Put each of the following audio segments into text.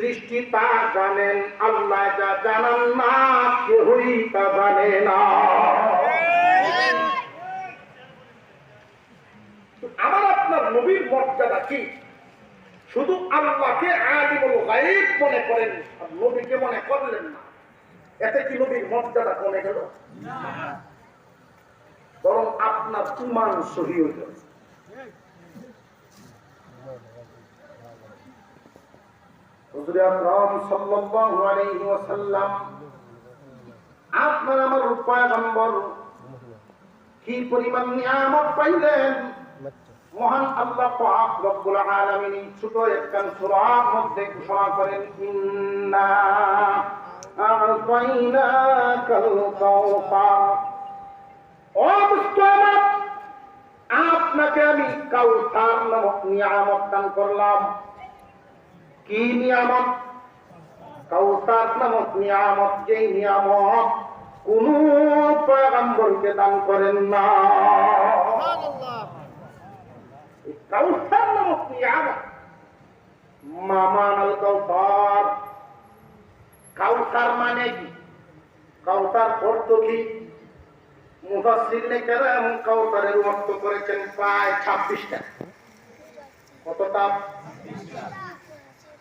সৃষ্টি তা জানেন, আল্লাহ যা জানান না কেউই তা জানে না। আমার আপনার নবীর মর্যাদা কি? শুধু আল্লাহকে আলিমুল গায়েব মনে করেন, আর নবীকে মনে করলেন না। এতে কি নবীর মর্যাদা কমে গেল? বরং আপনার ইমান সহি হয়ে গেল আপনার আমার পয়গম্বর কি পরিমাণ নিয়ামত পাইলেন? মহান আল্লাহ পাক রব্বুল আলামিন ছোট একখান সূরার মধ্যে ঘোষণা করেন, ইন্না আপনাকে আমি কাউসার নিয়ামত দান করলাম। কি নিয়ামত? কাউসার নামক নিয়ামত, যেই নিয়ামত কোন পয়গম্বরকে দান করেন না। নামক মানে কি? কাউসার কি? কাউসারের অর্থ করেছেন, প্রায় ছাব্বিশটা। কতটা?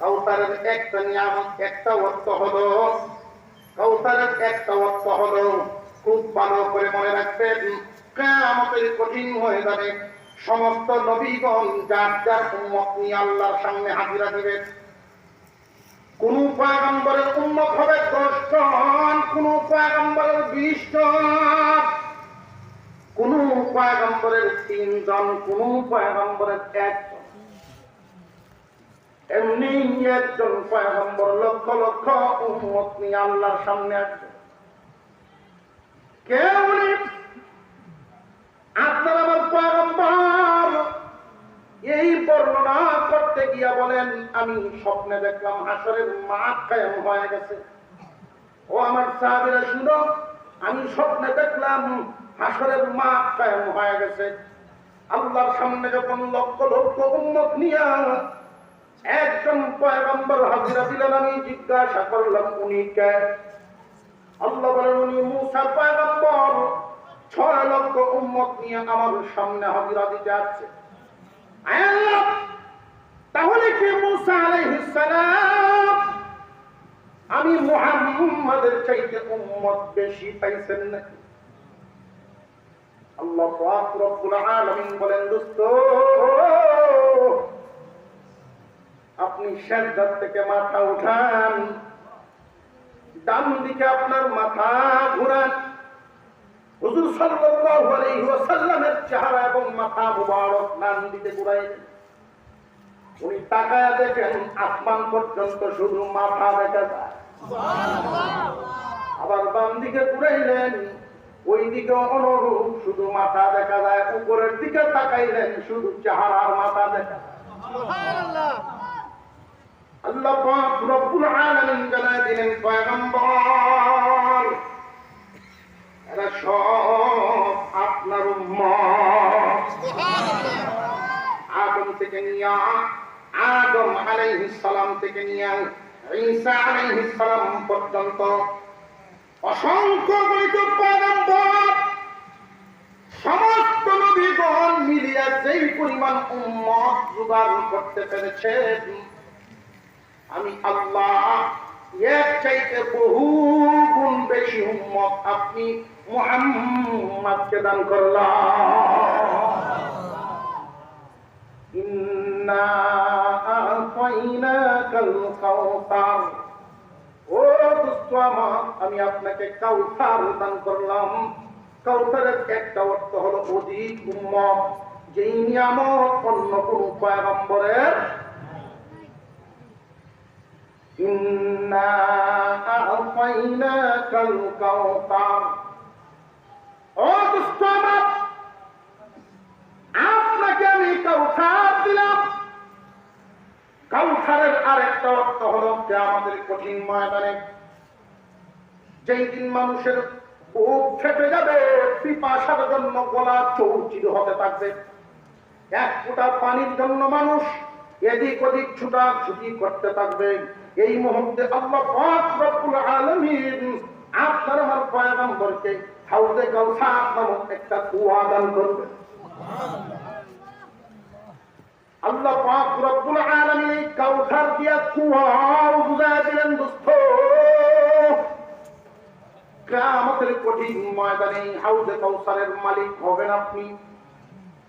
কাউসারের একটা একটা অর্থ একটা অর্থ খুব ভালো করে মনে রাখবেন কঠিন হয়ে যাবে সমস্ত নবীগণ যার যার উম্মত নিয়ে আল্লাহর সামনে হাজিরা কোন পয়গম্বরের উন্মত হবে দশ জন কোন পয়গম্বরের বিশ জন কোন পয়গম্বরের তিনজন, কোন পয়গম্বরের একজন। এমনি একজন পয়গম্বর লক্ষ লক্ষ উম্মত নিয়ে আল্লাহর সামনে আসবে। কেউ নেই। আপনার আমার পয়গম্বর। এই বর্ণনা করতে গিয়া বলেন, আমি স্বপ্নে দেখলাম আসরের মাঠ কায়েম হয়ে গেছে। ও আমার সাহাবীরা, শুনো, আমি স্বপ্নে দেখলাম হাসরের মাঠ কায়েম হয়ে গেছে। আল্লাহর সামনে যখন লক্ষ লক্ষ উন্মত নিয়া একজন পয়গম্বর হাজিরা দিলেন, আমি জিজ্ঞাসা করলাম, উনি কে? আল্লাহ বলেন, উনি মুসা পয়গম্বর। ছয় লক্ষ উম্মত নিয়ে আমার সামনে হাজিরা দিতে আসছে। তাহলে কি মুসা আলাইহিস সালাম? আমি মুহাম্মাদের চাইতে উম্মত বেশি পাইছেন নাকি? আল্লাহ পাক রব্বুল আলামিন বলেন, দোস্ত আপনি সেজদার থেকে মাথা উঠান। ডান দিকে আপনার মাথা ঘুরান। হুজুর সাল্লাল্লাহু আলাইহি ওয়াসাল্লামের চেহারা এবং মাথা মুবারক ডান দিকে ঘুরাইলেন উনি তাকায়া দেখেন আসমান পর্যন্ত শুধু মাথা দেখা যায়। আবার বাম দিকে ঘুরাইলেন ওই দিকে অনুরূপ শুধু মাথা দেখা যায় উপরের দিকে তাকাইলেন শুধু চেহারার মাথা দেখা যায়। আল্লাহ পাক রব্বুল আলামিন জানায় দিলেন পয়গম্বর এরা সব আপনার উম্মত। আদম থেকে নিয়া আদম আলাইহিস সালাম থেকে নিয়া ঈসা আলাইহিস সালাম পর্যন্ত অসংখ্য গণিত পয়গম্বর সমস্ত নবীগণ মিলিয়া যেই পরিমাণ উম্মত জোগাড় করতে পেরেছেন আমি আল্লাহ এর চাইতে বহু গুণ বেশি উম্মত আপনি মুহাম্মাদকে দান করলাম। ও আমি আপনাকে কাউসার দান করলাম। কাউসারের একটা অর্থ হলো অধিক উম্মত, যেই নিয়ামত অন্য কোন পয়গম্বরের আ'তাইনাকাল কাউসার ও দোস্ত আমার আপনাকে আমি কাউসার দিলাম। কাউসারের আরেকটা অর্থ হলো যে আমাদের কঠিন ময়দানে যেই দিন মানুষের বুক ফেটে যাবে, পিপাসার জন্য গলা চৌচির হতে থাকবে। এক ফোঁটা পানির জন্য মানুষ এদিক ওদিক ছুটা ছুটি করতে থাকবে। এই মুহূর্তে আল্লাহ পাক রব্বুল আলামিন আপনার আমার পয়গম্বরকে হাউজে কাউসার নামক একটা কুয়া দান করবে আল্লাহ পাক রব্বুল আলামিন কাউসার দিয়া কুয়াও বুঝায় দিলেন দোস্ত কিয়ামতের কঠিন ময়দানে হাউজে কাউসারের মালিক হবেন আপনি।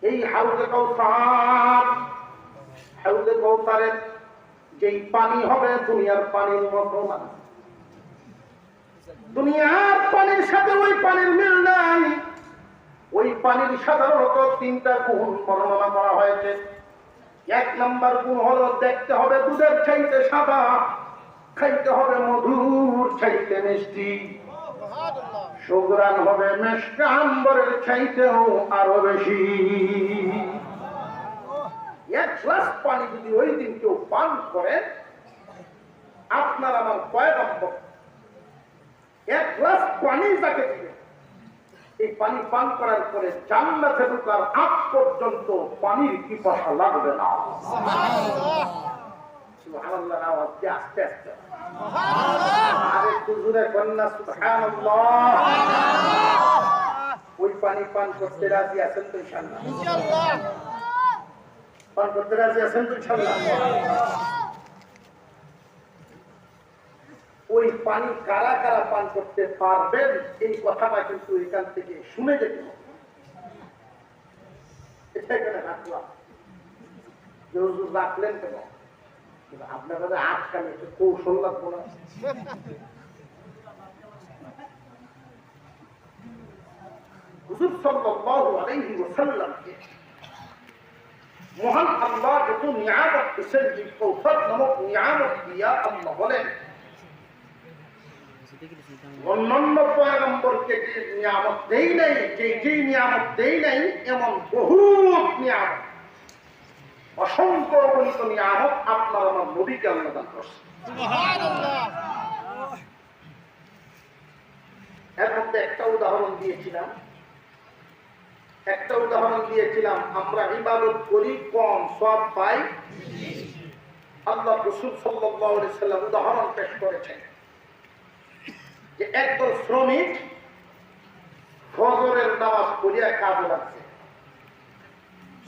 এই হাউজে কাউসার, হাউজে কাউসারের যেই পানি হবে দুনিয়ার পানির মতো না দুনিয়ার পানির সাথে ওই পানির মিল নাই। ওই পানির সাধারণত তিনটা গুণ বর্ণনা করা হয়েছে। এক নাম্বার গুণ হলো দেখতে হবে দুধের চাইতে সাদা, খাইতে হবে মধুর চাইতে মিষ্টি। সুগ্রান হবে মেশকা আম্বরের চাইতেও আরও বেশি। এক গ্লাস পানি যদি ওই দিন কেউ পান করে, আপনার আমার পয়গম্বর। এক গ্লাস পানি তাকে দিবে, এই পানি পান করার পরে জান্নাতে ঢোকার আগ পর্যন্ত পানির পিপাসা লাগবে না। সুবহানাল্লাহর আওয়াজ দিয়ে আস্তে আস্তে। আরে একটু জোরে কন্যা, সুবহানাল্লাহ। ওই পানি পান করতে রাজি আছেন তো ইনশাআল্লাহ। ওই পানি কারা কারা পান করতে পারবেন, এই কথাটা কিন্তু এখান থেকে শুনে যেতে হবে। রাখলেন কেন? আপনার কাছে কৌশল লাগবো না। হুজুর সাল্লাল্লাহু আলাইহি ওয়াসাল্লামকে মহান আল্লাহ যত নিয়ামত যে কৌশল নামক নিয়ামত দিয়া আল্লাহ বলেন অন্যান্য পয়গম্বরকে যে নিয়ামত দেই নাই যে যে নিয়ামত দেই নাই এমন বহুত নিয়ামত। অসংখ্য অগণিত নিয়ামত আপনার আমার নবীকে আল্লাহ দান করছে। এর মধ্যে একটা উদাহরণ দিয়েছিলাম। একটা উদাহরণ দিয়েছিলাম, আমরা ইবাদত করি, কম সব পাই। আল্লাহ রসুল সাল্লাম উদাহরণ পেশ করেছেন যে একদল শ্রমিক ফজরের নামাজ পড়িয়া কাজে লাগছে।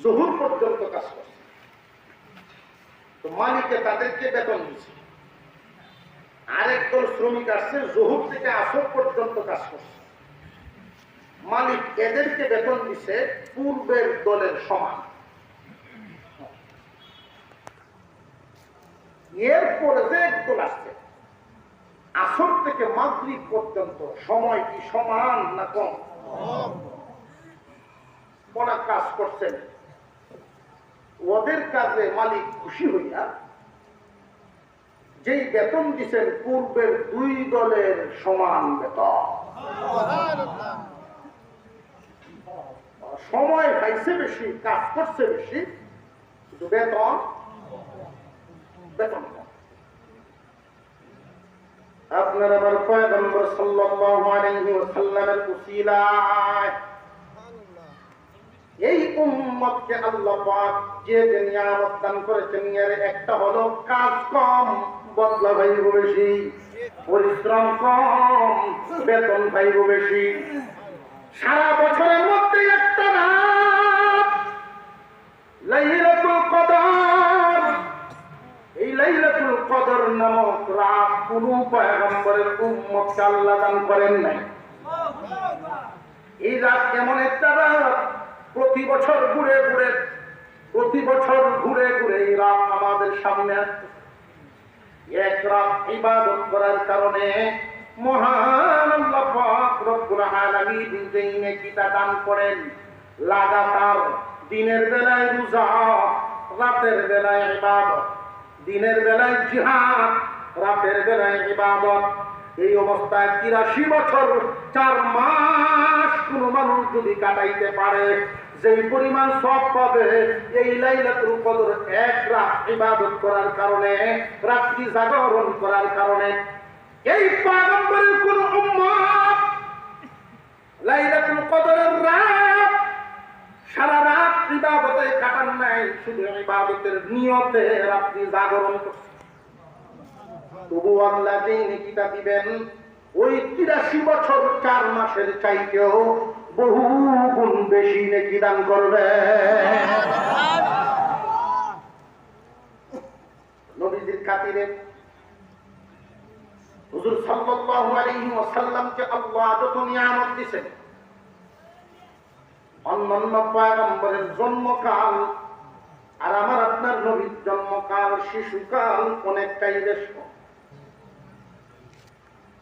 জহুর পর্যন্ত কাজ করছে। তো মালিকে তাদেরকে বেতন দিচ্ছে। আরেক দল শ্রমিক আসছে, জহুর থেকে আসর পর্যন্ত কাজ করছে। মালিক এদেরকে বেতন দিছে পূর্বের দলের সমান। এরপরে যে একদল আসছে, আসর থেকে মাগরিব পর্যন্ত সময় কি সমান না কম? ওরা কাজ করছেন। ওদের কাজে মালিক খুশি হইয়া যেই বেতন দিচ্ছেন পূর্বের দুই দলের সমান বেতন। সময় পাইছে বেশি, কাজ করছে বেশি, কিন্তু বেতন বেতন আপনার আমার পয়গম্বর ওয়াসাল্লামের উসিলায়, এই উম্মতকে আল্লাহ যে নিয়ামত দান করেছেন একটা হলো কাজ কম, বদলা ভাইব বেশি, পরিশ্রম কম, বেতন ভাইব বেশি। সারা বছরের মধ্যে একটা রাত। লাইলাতুল কদর। এই লাইলাতুল কদর নামক রাত কোন পয়গম্বরের উম্মতকে আল্লাহ দান করেন নাই। এই রাত এমন একটা রাত, প্রতি বছর ঘুরে ঘুরে, প্রতি বছর ঘুরে ঘুরে এই রাত আমাদের সামনে আসছে। এক রাত ইবাদত করার কারণে মহান আল্লাহ আলামিন তিরাশি বছর, চার মাস কোন মানুষ যদি কাটাইতে পারে, যেই পরিমাণ সব পাবে, এই লাইলাতুল কদর এক রাত ইবাদত করার কারণে, রাত্রি জাগরণ করার কারণে, এই পয়গম্বরের কোন উম্মত লাইলাতুল কদরের রাত। সারা রাত ইবাদতে কাটান নাই শুধু ইবাদতের নিয়তে রাত্রি জাগরণ করছে। তবু আল্লাহ যেই নেকিটা দিবেন? ওই তিরাশি বছর চার মাসের চাইতেও বহু গুণ বেশি নেকি দান করবে। নবীজির খাতিরে হুজুর সাল্লাল্লাহু আলাইহি ওয়াসাল্লামকে আল্লাহ যত নিয়ামত অন্যান্য পয়গম্বরের জন্মকাল আর আমার আপনার নবীর জন্মকাল শিশুকাল অনেকটাই বেশ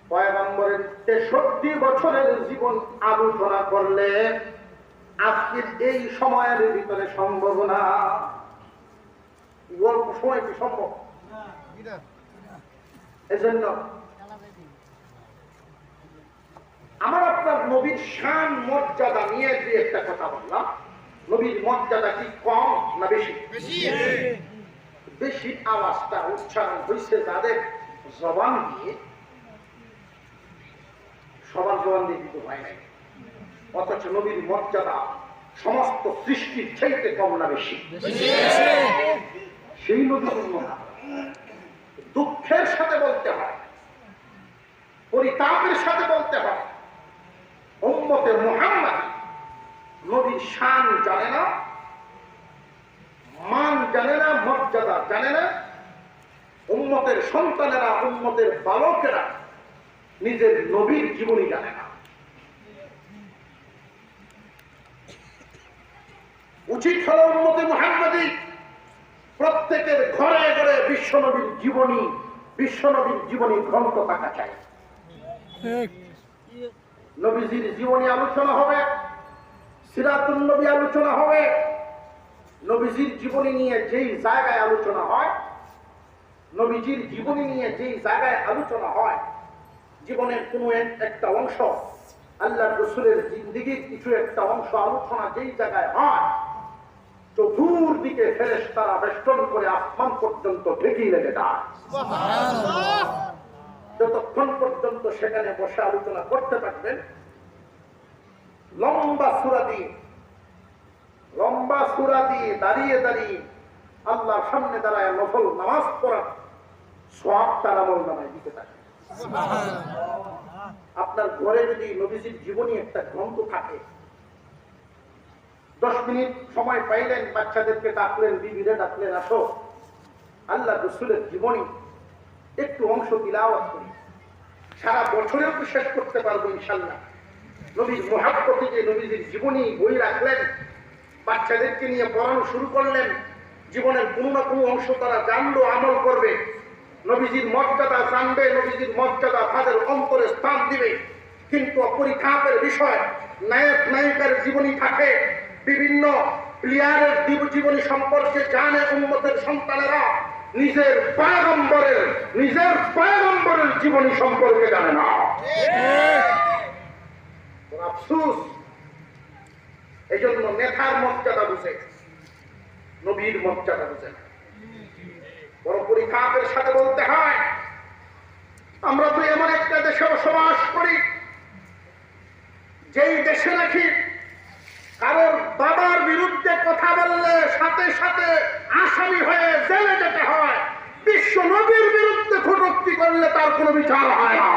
পয়গম্বরের তেষট্টি বছরের জীবন আলোচনা করলে আজকের এই সময়ের ভিতরে সম্ভব না। অল্প সময় কি সম্ভব? এজন্য আমার আপনার নবীর শান মর্যাদা নিয়ে যে একটা কথা বললাম। নবীর মর্যাদা কি কম না বেশি? বেশি। আওয়াজটা উচ্চারণ হয়েছে যাদের জবান দিয়ে। সবার জবান দিয়ে কিন্তু হয় নাই। অথচ নবীর মর্যাদা সমস্ত সৃষ্টির চাইতে কম না বেশি। সেই নবীর দুঃখের সাথে বলতে হয় পরিতাপের সাথে বলতে হয় উম্মতের মোহাম্মদ নবীর শান জানে না মান জানে না মর্যাদা জানে না উম্মতের সন্তানেরা উম্মতের বালকেরা নিজের নবীর জীবনী জানে না। উচিত হলো উন্মতে মোহাম্মদী প্রত্যেকের ঘরে ঘরে বিশ্বনবীর জীবনী বিশ্বনবীর জীবনী গ্রন্থ থাকা চাই। নবীজির জীবনী আলোচনা হবে। সিরাতুল নবী আলোচনা হবে। নবীজির জীবনী নিয়ে যেই জায়গায় আলোচনা হয় নবীজির জীবনী নিয়ে যেই জায়গায় আলোচনা হয় জীবনের কোনো একটা অংশ আল্লাহ রসুলের জিন্দিগির কিছু একটা অংশ আলোচনা যেই জায়গায় হয় চতুর্দিকে ফেরেস তারা বেষ্টন করে আসমান পর্যন্ত ঢেকেই লেগে যায়। যতক্ষণ পর্যন্ত সেখানে বসে আলোচনা করতে পারবেন লম্বা সুরা দিয়ে, লম্বা সুরা দিয়ে দাঁড়িয়ে দাঁড়িয়ে আল্লাহর সামনে দাঁড়ায় নফল নামাজ পড়া, সব তার আমল নামায় দিতে থাকে। আপনার ঘরে যদি নবীজির জীবনী একটা গ্রন্থ থাকে, দশ মিনিট সময় পাইলেন, বাচ্চাদেরকে ডাকলেন, বিবিরে ডাকলেন, আসো। আল্লাহ রসুলের জীবনী, একটু অংশ তিলাওয়াত করি। সারা বছরেও তো শেষ করতে পারব ইনশাল্লাহ। নবীর মহাব্বতে যে নবীজির জীবনী বই রাখলেন, বাচ্চাদেরকে নিয়ে পড়ানো শুরু করলেন, জীবনের কোনো না কোনো অংশ তারা জানলো, আমল করবে। নবীজির মর্যাদা জানবে, নবীজির মর্যাদা তাদের অন্তরে স্থান দিবে। কিন্তু পরীক্ষাপের বিষয়, নায়ক, নায়িকার জীবনী থাকে, বিভিন্ন প্লেয়ারের জীব- জীবনী সম্পর্কে জানে উন্মতের সন্তানেরা। নিজের পয়গম্বরের নিজের পয়গম্বরের জীবনী সম্পর্কে জানে না। আফসুস। এই জন্য নেতার মর্যাদা বুঝে, নবীর মর্যাদা বুঝে। না বড় সাথে বলতে হয়, আমরা তো এমন একটা দেশে বসবাস করি, যেই দেশে নাকি কারোর বাবার বিরুদ্ধে কথা বললে সাথে সাথে আসামি হয়ে জেলে যেতে হয়, বিশ্ব নবীর বিরুদ্ধে কটূক্তি করলে তার কোনো বিচার হয় না।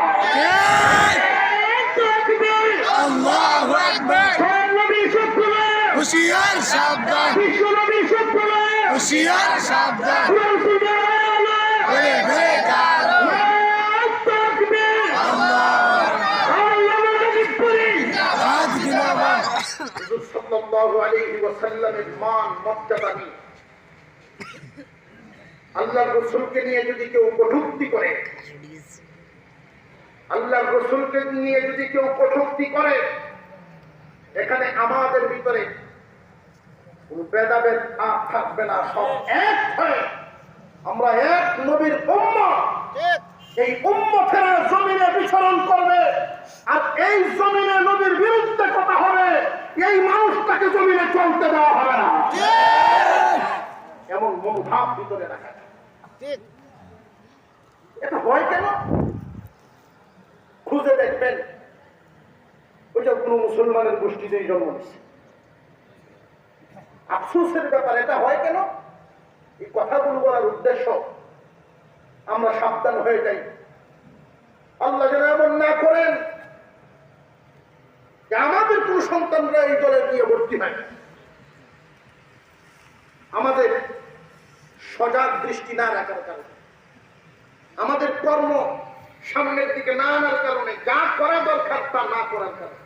হুশিয়ার সাবধান। হুশিয়ার সাবধান। আল্লাহ রসুলকে নিয়ে যদি কেউ করে রসুলকে নিয়ে যদি কেউ করে, এখানে আমাদের ভিতরে ভেদাভেদ আর থাকবে না, সব এক হয়ে আমরা এক নবীর এই জমিনে বিচরণ করবে, আর এই জমিনে নবীর বিরুদ্ধে কথা হবে, এই মানুষটাকে জমিনে চলতে দেওয়া হবে না। এমন মনোভাব ভিতরে রাখা এটা হয় কেন? খুঁজে দেখবেন ওইটা কোনো মুসলমানের গোষ্ঠীতেই জন্ম নিচ্ছে আফসোসের ব্যাপার, এটা হয় কেন? এই কথাগুলো বলার উদ্দেশ্য আমরা সাবধান হয়ে যাই। আল্লাহ যেন এমন না করেন আমাদের কোন সন্তানরা এই দলে গিয়ে ভর্তি হয়। আমাদের সজাগ দৃষ্টি না রাখার কারণে, আমাদের কর্ম সামনের দিকে না আনার কারণে যা করা দরকার তা না করার কারণে।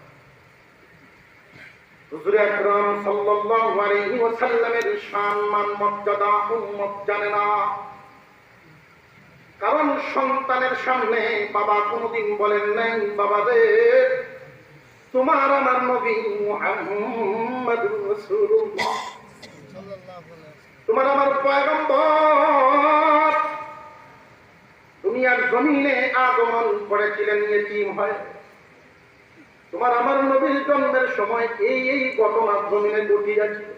কারণ সন্তানের সামনে বাবা কোনোদিন বলেন নাই, বাবা রে, তোমার আমার নবী মুহাম্মাদুর রাসূলুল্লাহ। তোমার আমার পয়গম্বর। দুনিয়ার জমিনে আগমন করেছিলেন ইয়েতিম হয়। তোমার আমার নবীর জন্মের সময় এই এই ঘটনা জমিনে ঘটিয়াছিল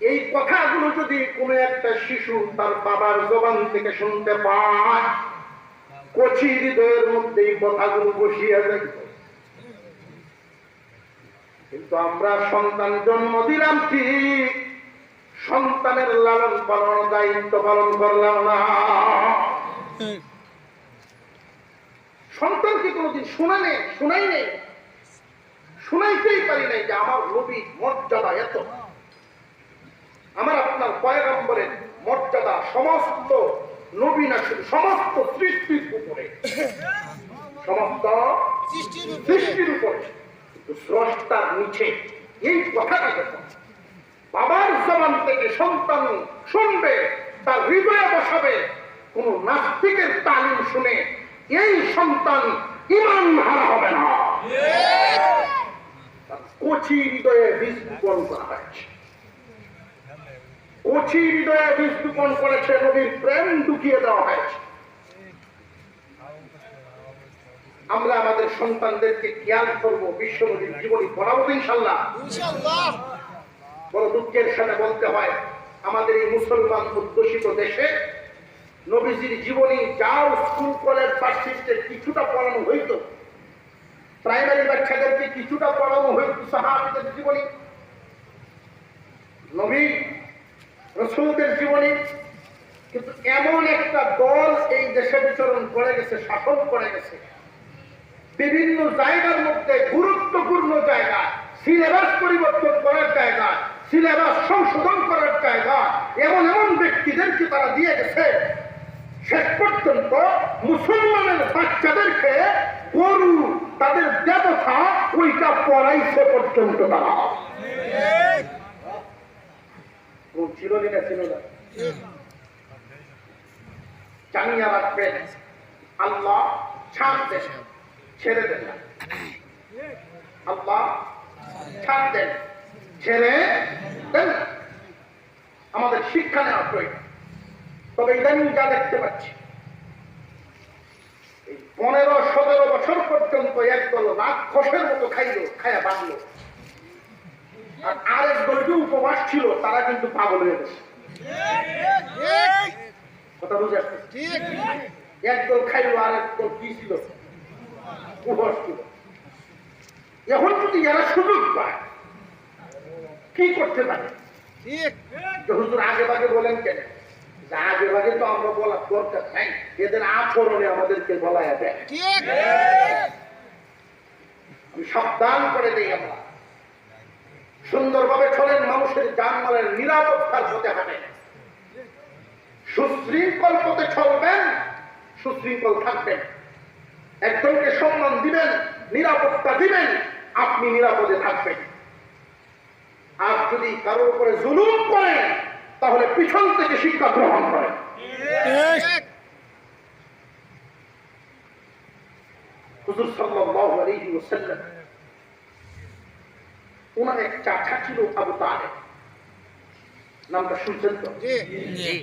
এই কথাগুলো যদি কোনো একটা শিশু তার বাবার জবান থেকে শুনতে পায়, কচি হৃদয়ের মধ্যে এই কথাগুলো বসিয়া যাইত কিন্তু আমরা সন্তান জন্ম দিলাম ঠিক, সন্তানের লালন পালন দায়িত্ব পালন করলাম না। সন্তানকে কোনোদিন শোনা নেই শোনাই নেই। শোনাইতেই পারি নাই যে আমার নবী মর্যাদা এত। আমার আপনার পয়গম্বরের মর্যাদা সমস্ত নবী না শুধু, সমস্ত সৃষ্টির উপরে। সমস্ত সৃষ্টির উপরে। স্রষ্টার নিচে, এই কথাটা যখন বাবার জবান থেকে সন্তান শুনবে, তার হৃদয়ে বসাবে, কোন নাস্তিকের তালিম শুনে এই সন্তান ইমান হারা হবে না। কচি হৃদয়ে বীজ বপন করা হয়েছে। কচি হৃদয়ে বীজ বপন করেছে নবীর প্রেম ঢুকিয়ে দেওয়া হয়েছে। আমরা আমাদের সন্তানদেরকে জ্ঞান করব বিশ্ব নদীর জীবনী পড়াবো ইনশাল্লাহ বড় দুঃখের সাথে বলতে হয় আমাদের এই মুসলমান অধ্যুষিত দেশে নবীজির জীবনী, যাও স্কুল কলেজ ভার্সিটিতে কিছুটা পড়ানো হইতো। প্রাইমারি বাচ্চাদেরকে কিছুটা পড়ানো হইতো সাহাবিদের জীবনী। নবী, রসুলদের জীবনী। কিন্তু এমন একটা দল এই দেশে বিচরণ করে গেছে, শাসন করে গেছে। বিভিন্ন জায়গার মধ্যে গুরুত্বপূর্ণ জায়গা সিলেবাস পরিবর্তন করার জায়গা সিলেবাস সংশোধন করার জায়গা, এমন এমন ব্যক্তিদেরকে তারা দিয়ে গেছে। শেষ পর্যন্ত মুসলমানের বাচ্চাদেরকে গরু, তাদের দেবতা ওইটা পড়াইছে পর্যন্ত তারা। আল্লাহ ছাড় ছেড়ে আল্লাহ ছাড় দেন, ছেড়ে আমাদের শিক্ষা নেওয়া প্রয়োজন। তবে ইদানিং যা দেখতে পাচ্ছি। পনেরো, সতেরো বছর পর্যন্ত একদল রাক্ষসের মতো খাইলো, খায়া বাঁধলো। আর আরেক দল যে উপবাস ছিল, তারা কিন্তু পাগল হয়ে গেছে। কথা বুঝে একদল খাইলো আর একদল কি ছিল? উপবাস ছিল। এখন যদি এরা সুযোগ পায়, কি করতে পারে? হুজুর আগে ভাগে বলেন কেন? আগে ভাগে তো আমরা বলার দরকার নাই। এদের আচরণে আমাদেরকে বলা যাবে আমি সাবধান করে দিই আমরা। সুন্দরভাবে চলেন মানুষের জানমালের নিরাপত্তার পথে হাঁটেন। সুশৃঙ্খল পথে চলবেন সুশৃঙ্খল থাকবেন। একজনকে সম্মান দিবেন নিরাপত্তা দিবেন আপনি নিরাপদে থাকবেন। আর যদি কারোর উপরে জুলুম করেন তাহলে পিছন থেকে শিক্ষা গ্রহণ করে। হুজুর সাল্লাল্লাহু আলাইহি ওয়াসাল্লাম ওনার এক চাচা ছিল আবু তালেব। নামটা শুনছেন তো? জি।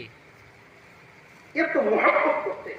এত মহাব্বত করতে।